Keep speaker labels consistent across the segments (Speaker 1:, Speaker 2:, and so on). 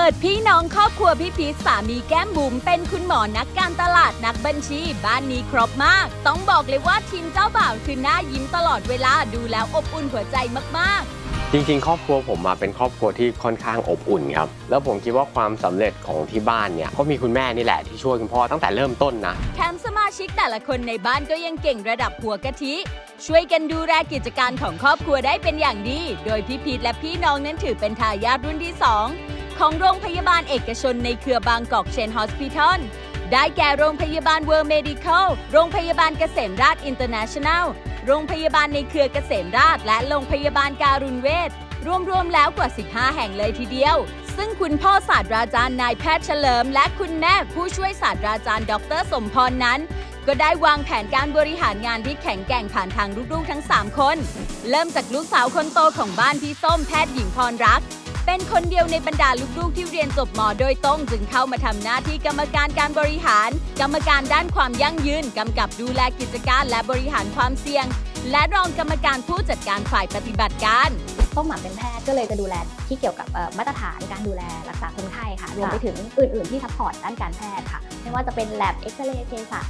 Speaker 1: ปิดพี่น้องครอบครัวพี่พีชสามีแก้มบุ๋มเป็นคุณหมอนักการตลาดนักบัญชี บ้านนี้ครบมาก ต้องบอกเลยว่าทีมเจ้าบ่าวคือหน้ายิ้มตลอดเวลาดูแล้วอบอุ่นหัวใจมาก
Speaker 2: จริงๆ ครอบครัวผมมาเป็นครอบครัวที่ค่อนข้างอบอุ่นครับ แล้วผมคิดว่าความสำเร็จของที่บ้านเนี่ยก็มีคุณแม่นี่แหละที่ช่วยคุณพ่อตั้งแต่เริ่มต้นนะ
Speaker 1: ๆแถมสมาชิกแต่ละคนในบ้านก็ยังเก่งระดับหัวกะทิ ช่วยกันดูแลกิจการของครอบครัวได้เป็นอย่างดี โดยพี่พีทและพี่น้องนั้นถือเป็นทายาทรุ่นที่ 2 ของโรงพยาบาลเอกชนในเครือบางกอกเชนฮอสพิทอลได้แก่โรงพยาบาลเวิร์เมดิคอลโรงพยาบาลเกษมราชอินเตอร์เนชั่นแนล โรงพยาบาลในเครือเกษมราช และโรงพยาบาลการุณเวชรวมๆแล้วกว่า 15 แห่งเลยทีเดียว ซึ่งคุณพ่อศาสตราจารย์นายแพทย์เฉลิม และคุณแม่ผู้ช่วยศาสตราจารย์ ดร สมพรนั้น ก็ได้วางแผนการบริหารงานที่แข็งแกร่งผ่านทางลูกๆทั้ง 3 คน เริ่มจากลูกสาวคนโตของบ้านพี่ส้มแพทย์หญิงพรรัก เป็นคนเดียวในบรรดาลูกๆที่เรียนจบหมอโดยตรงจึงเข้ามาทำหน้าที่กรรมการการบริหาร กรรมการด้านความยั่งยืนกำกับดูแลกิจการและบริหารความเสี่ยง และรองกรรมการผู้จัดการฝ่ายปฏิบัติการ
Speaker 3: ส้มหมาเป็นแพทย์ก็เลยจะดูแลที่เกี่ยวกับเอ่อมาตรฐานการดูแลรักษาคนไข้ค่ะ รวมไปถึงอื่น ๆ ที่ซัพพอร์ตด้านการแพทย์ค่ะ ไม่ว่าจะเป็น lab เอ็กซเรย์เภสัช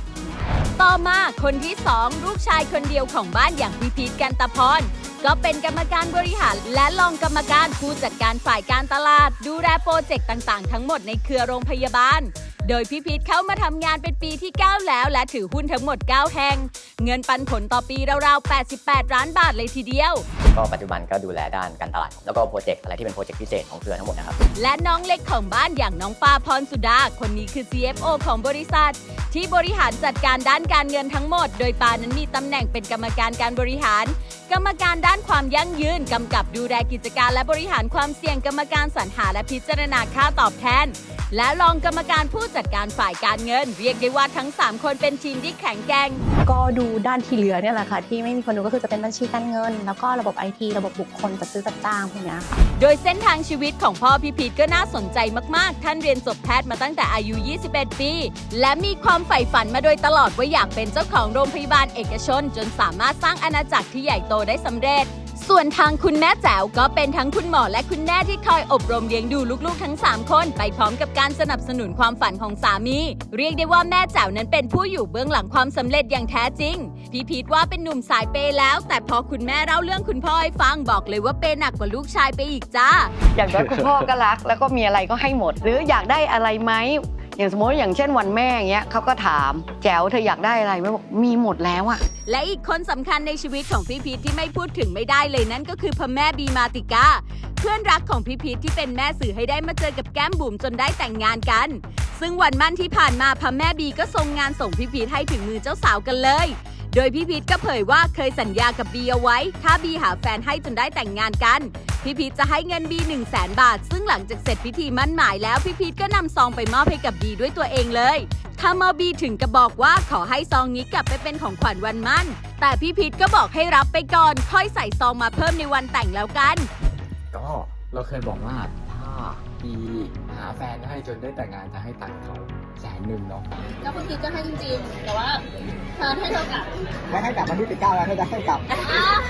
Speaker 1: ต่อมาคนที่ 2 ลูกชายคนเดียวของบ้านอย่างพี่พีทกันตะพร ก็เป็นกรรมการบริหาร และรองกรรมการผู้จัดการฝ่ายการตลาด ดูแลโปรเจกต์ต่างๆ ทั้งหมดในเครือโรงพยาบาล โดยพี่พีทเข้ามาทำงานเป็นปีที่ 9 แล้ว และถือหุ้นทั้งหมด 9 แห่ง เงินปันผลต่อปีราวๆ 88 ล้านบาทเลยทีเดียว
Speaker 4: ก็ปัจจุบันก็ดูแลด้านการตลาด แล้วก็โปรเจกต์อะไรที่เป็นโปรเจกต์พิเศษของเครือทั้งหมดนะครับ
Speaker 1: และน้องเล็กของบ้านอย่างน้องปาพรสุดา คนนี้คือ CFO ของบริษัท ที่บริหารจัดการด้านการเงินทั้งหมด โดยปานั้นมีตำแหน่งเป็นกรรมการการบริหาร กรรมการด้านความยั่งยืนกำกับดูแลกิจการและบริหารความเสี่ยงกรรมการสรรหาและพิจารณาค่าตอบแทน และรองกรรมการผู้จัดการฝ่ายการเงิน เรียกได้ว่าทั้ง 3 คนเป็นทีมที่แข็งแกร่ง
Speaker 5: ก็ดูด้านที่เหลือเนี่ยแหละค่ะ ที่ไม่มีคนดูก็คือจะเป็นบัญชีการเงิน แล้วก็ระบบไอทีระบบบุคคลจัดซื้อจัดจ้างพวกเนี้ยค่ะ
Speaker 1: โดยเส้นทางชีวิตของพ่อพี่พีทก็น่าสนใจมาก ๆ ท่านเรียนจบแพทย์มาตั้งแต่อายุ 21 ปี และมีความใฝ่ฝันมาโดยตลอดว่าอยากเป็นเจ้าของโรงพยาบาลเอกชน จนสามารถสร้างอาณาจักรที่ใหญ่โตได้สำเร็จ ส่วนทางคุณแม่แจ๋วก็เป็นทั้งคุณหมอและคุณแม่ที่คอยอบรมเลี้ยงดูลูกๆทั้ง 3 คน ไปพร้อมกับการสนับสนุนความฝันของสามี เรียกได้ว่าแม่แจ๋วนั้นเป็นผู้อยู่เบื้องหลังความสำเร็จอย่างแท้จริง พี่พีทว่าเป็นหนุ่มสายเปย์แล้ว แต่พอคุณแม่เล่าเรื่องคุณพ่อให้ฟังบอกเลยว่าเปหนักกว่าลูกชายไปอีกจ้า
Speaker 6: อย่างน้อยคุณพ่อก็รัก แล้วก็มีอะไรก็ให้หมด หรืออยากได้อะไรไหม อย่างสมมติอย่างเช่นวันแม่อย่างเงี้ยเขาก็ถามแจ๋วเธออยากได้อะไรไม่บอกมีหมดแล้วอะ
Speaker 1: และอีกคนสำคัญในชีวิตของพี่พีทที่ไม่พูดถึงไม่ได้เลยนั่นก็คือพ่อแม่บีมาติกาเพื่อนรักของพี่พีทที่เป็นแม่สื่อให้ได้มาเจอกับแก้มบุ๋มจนได้แต่งงานกัน ซึ่งวันมั่นที่ผ่านมาพ่อแม่บีก็ส่งงานส่งพี่พีทให้ถึงมือเจ้าสาวกันเลย โดยพี่พีทก็เผยว่าเคยสัญญากับบีเอาไว้ ถ้าบีหาแฟนให้จนได้แต่งงานกัน พี่พีทจะให้เงินบี1 0 0 0 0แบาท ซึ่งหลังจากเสร็จพิธีมั่นหมายแล้วพี่พีทก็นำซองไปมอบให้กับบีด้วยตัวเองเลยทำเอาบีถึงกับบอกว่าขอให้ซองนี้กลับไปเป็นของขวัญวันมั่น แต่พี่พีทก็บอกให้รับไปก่อน ค่อยใส่ซองมาเพิ่มในวันแต่งแล้วกัน
Speaker 7: ก็เราเคยบอกว่า ถ้าปีหาแฟนให้จนได้แต่งงานจะให้ตังค์เขาแสนหนึ่งเนาะ
Speaker 8: แล้วคุณพีทก็ให้จริงๆ แต่ว่าเธอให้เท่ากับ
Speaker 7: ไม่ให้กลับวันที่สิบเก้าแล้วจะให้กลับ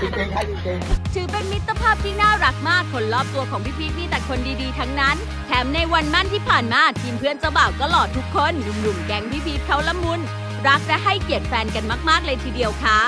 Speaker 7: จริงๆให้จริงๆ
Speaker 1: ถือเป็นมิตรภาพที่น่ารักมาก คนรอบตัวของพี่พีทมีแต่คนดีๆ ทั้งนั้น แถมในวันมั่นที่ผ่านมา ทีมเพื่อนเจ้าบ่าวก็หล่อทุกคนหนุ่มๆ แก๊งพี่พีทเขาละมุน รักและให้เกียรติแฟนกันมากๆเลยทีเดียวค่ะ